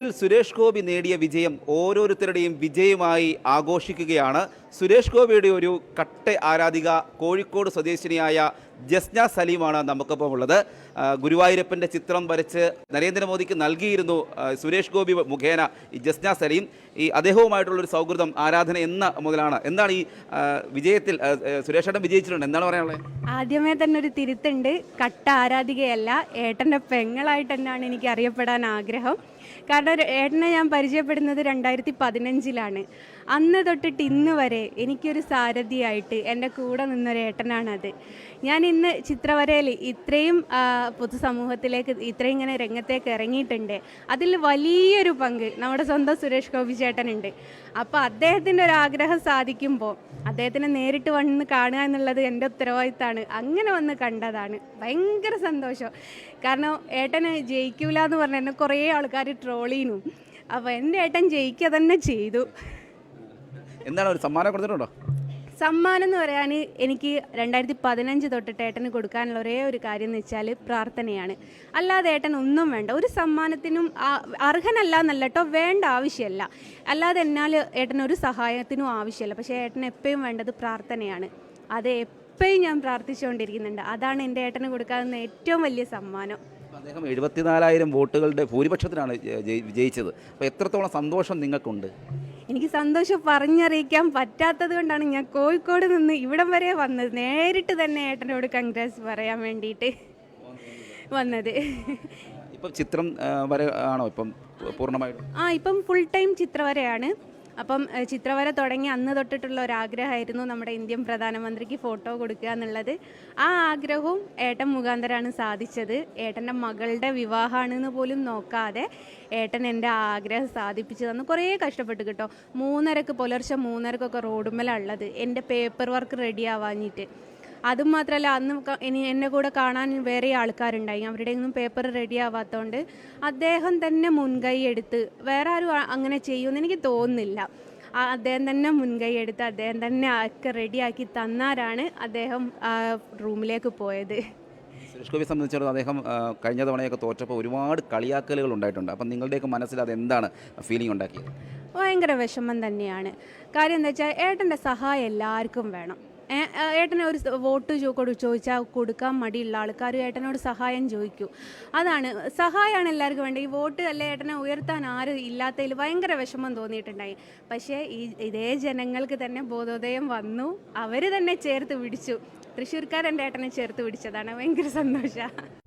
സുരേഷ് ഗോപി നേടിയ വിജയം ഓരോരുത്തരുടെയും വിജയമായി ആഘോഷിക്കുകയാണ്. സുരേഷ് ഗോപിയുടെ ഒരു കട്ട ആരാധിക കോഴിക്കോട് സ്വദേശിനിയായ ജസ്ന സലീമാണ് നമുക്കൊപ്പം ഉള്ളത്. ഗുരുവായൂരപ്പന്റെ ചിത്രം വരച്ച് നരേന്ദ്രമോദിക്ക് നൽകിയിരുന്നു സുരേഷ് ഗോപി മുഖേന ഈ ജസ്ന സലീം. ഈ അദ്ദേഹവുമായിട്ടുള്ളൊരു സൗഹൃദം ആരാധന എന്ന മുതലാണ്. എന്താണ് ഈ വിജയത്തിൽ ആ, ആ, സുരേഷ് ഏട്ടൻ വിജയിച്ചിട്ടുണ്ട്? എന്താണ് പറയാനുള്ളത്? ആദ്യമേ തന്നെ ഒരു തിരുത്തുണ്ട്. കട്ട ആരാധികയല്ല ഏട്ടന്റെ പെങ്ങളായിട്ട് തന്നെയാണ് എനിക്ക് അറിയപ്പെടാൻ ആഗ്രഹം. കാരണം ഏട്ടനെ ഞാൻ പരിചയപ്പെടുന്നത് രണ്ടായിരത്തി പതിനഞ്ചിലാണ് അന്ന് തൊട്ടിട്ട് ഇന്ന് വരെ എനിക്കൊരു സാരഥിയായിട്ട് എന്റെ കൂടെ നിന്നൊരു ഏട്ടനാണത്. ഞാൻ ഇന്ന് ചിത്രവരയിൽ ഇത്രയും പൊതുസമൂഹത്തിലേക്ക് ഇത്രയും ഇങ്ങനെ രംഗത്തേക്ക് ഇറങ്ങിയിട്ടുണ്ട്. അതിൽ വലിയൊരു പങ്ക് നമ്മുടെ സ്വന്തം സുരേഷ് ഗോപി ചേട്ടനുണ്ട്. അപ്പോൾ അദ്ദേഹത്തിന്റെ ഒരു ആഗ്രഹം സാധിക്കുമ്പോൾ അദ്ദേഹത്തിനെ നേരിട്ട് വന്ന് കാണുക എന്നുള്ളത് എന്റെ ഉത്തരവാദിത്തമാണ് അങ്ങനെ വന്ന് കണ്ടതാണ്. ഭയങ്കര സന്തോഷം. കാരണം ഏട്ടന് ജയിക്കൂല എന്ന് പറഞ്ഞ എന്നെ കുറേ ആൾക്കാർ ട്രോളീനു അപ്പോൾ എന്റെ ഏട്ടൻ ജയിക്കുക തന്നെ ചെയ്തു. എന്താണ് ഒരു സമ്മാനം കൊടുത്തിട്ടുണ്ടോ? സമ്മാനം എന്ന് പറയാൻ എനിക്ക് രണ്ടായിരത്തി പതിനഞ്ച് തൊട്ടിട്ട് ഏട്ടന് കൊടുക്കാനുള്ള ഒരേ ഒരു കാര്യം എന്ന് വെച്ചാൽ പ്രാർത്ഥനയാണ്. അല്ലാതെ ഏട്ടൻ ഒന്നും വേണ്ട. ഒരു സമ്മാനത്തിനും അർഹനല്ല എന്നല്ല കേട്ടോ വേണ്ട ആവശ്യമല്ല അല്ലാതെ എന്നാൽ ഏട്ടൻ ഒരു സഹായത്തിനും ആവശ്യമല്ല പക്ഷേ ഏട്ടന് എപ്പോഴും വേണ്ടത് പ്രാർത്ഥനയാണ്. അത് എപ്പോഴും ഞാൻ പ്രാർത്ഥിച്ചുകൊണ്ടിരിക്കുന്നുണ്ട്. അതാണ് എന്റെ ഏട്ടന് കൊടുക്കാവുന്ന ഏറ്റവും വലിയ സമ്മാനം. അദ്ദേഹം എഴുപത്തിനാലായിരം വോട്ടുകളുടെ ഭൂരിപക്ഷത്തിനാണ് വിജയിച്ചത് അപ്പോൾ എത്രത്തോളം സന്തോഷം നിങ്ങൾക്കുണ്ട്? എനിക്ക് സന്തോഷം പറഞ്ഞറിയിക്കാൻ പറ്റാത്തത് കൊണ്ടാണ് ഞാൻ കോഴിക്കോട് നിന്ന് ഇവിടം വരെ വന്നത്. നേരിട്ട് തന്നെ ഏട്ടനോട് കൺഗ്രാസ് പറയാൻ വേണ്ടിയിട്ട് വന്നത്. ഇപ്പം ചിത്രം വര ആണോ ഇപ്പം പൂർണമായിട്ടും? ആ ഇപ്പം ഫുൾ ടൈം ചിത്രവരയാണ് അപ്പം ചിത്രവര തുടങ്ങി അന്ന് തൊട്ടിട്ടുള്ള ഒരാഗ്രഹമായിരുന്നു നമ്മുടെ ഇന്ത്യൻ പ്രധാനമന്ത്രിക്ക് ഫോട്ടോ കൊടുക്കുക എന്നുള്ളത്. ആ ആഗ്രഹവും ഏട്ടൻ മുഖാന്തരമാണ് സാധിച്ചത്. ഏട്ടന്റെ മകളുടെ വിവാഹമാണെന്ന് പോലും നോക്കാതെ ഏട്ടൻ എന്റെ ആഗ്രഹം സാധിപ്പിച്ചു തന്നു കുറേ കഷ്ടപ്പെട്ടു കേട്ടോ. മൂന്നരക്ക് പുലർച്ചെ മൂന്നരക്കൊക്കെ റോഡുമ്മലാണ് ഉള്ളത്. എന്റെ പേപ്പർ വർക്ക് റെഡി ആവാഞ്ഞിട്ട്. അതും മാത്രമല്ല അന്ന് ഇനി എന്നെ കൂടെ കാണാൻ വേറെ ആൾക്കാരുണ്ടായി. അവരുടെ ഒന്നും പേപ്പർ റെഡി ആവാത്തതുകൊണ്ട് അദ്ദേഹം തന്നെ മുൻകൈ എടുത്ത് വേറെ ആരും അങ്ങനെ ചെയ്യുമെന്ന് എനിക്ക് തോന്നുന്നില്ല. അദ്ദേഹം തന്നെ മുൻകൈ എടുത്ത് അദ്ദേഹം തന്നെ ഒക്കെ റെഡിയാക്കി തന്നാരാണ് അദ്ദേഹം റൂമിലേക്ക് പോയത്. സുരേഷ് ഗോപിയെ സംബന്ധിച്ചിടത്തോളം അദ്ദേഹം കഴിഞ്ഞ തവണയൊക്കെ തോറ്റപ്പോൾ ഒരുപാട് കളിയാക്കലുകൾ ഉണ്ടായിട്ടുണ്ട്. അപ്പം നിങ്ങളുടെയൊക്കെ മനസ്സിൽ അതെന്താണ് ഫീലിംഗ് ഉണ്ടാക്കിയത്? ഭയങ്കര വിഷമം തന്നെയാണ്. കാര്യം എന്താ വെച്ചാൽ ഏട്ടന്റെ സഹായം എല്ലാവർക്കും വേണം. ഏട്ടനെ ഒരു വോട്ട് ചോദിച്ചാൽ കൊടുക്കാൻ മടിയുള്ള ആൾക്കാർ ഏട്ടനോട് സഹായം ചോദിക്കൂ. അതാണ്. സഹായമാണ് എല്ലാവർക്കും വേണ്ടത്. ഈ വോട്ട് അല്ലെ ഏട്ടനെ ഉയർത്താൻ ആരും ഇല്ലാത്തതിൽ ഭയങ്കര വിഷമം തോന്നിയിട്ടുണ്ടായി. പക്ഷേ ഈ ഇതേ ജനങ്ങൾക്ക് തന്നെ ബോധോദയം വന്നു. അവർ തന്നെ ചേർത്ത് പിടിച്ചു. തൃശ്ശൂർക്കാരന്റെ ഏട്ടനെ ചേർത്ത് പിടിച്ചതാണ്. ഭയങ്കര സന്തോഷമാണ്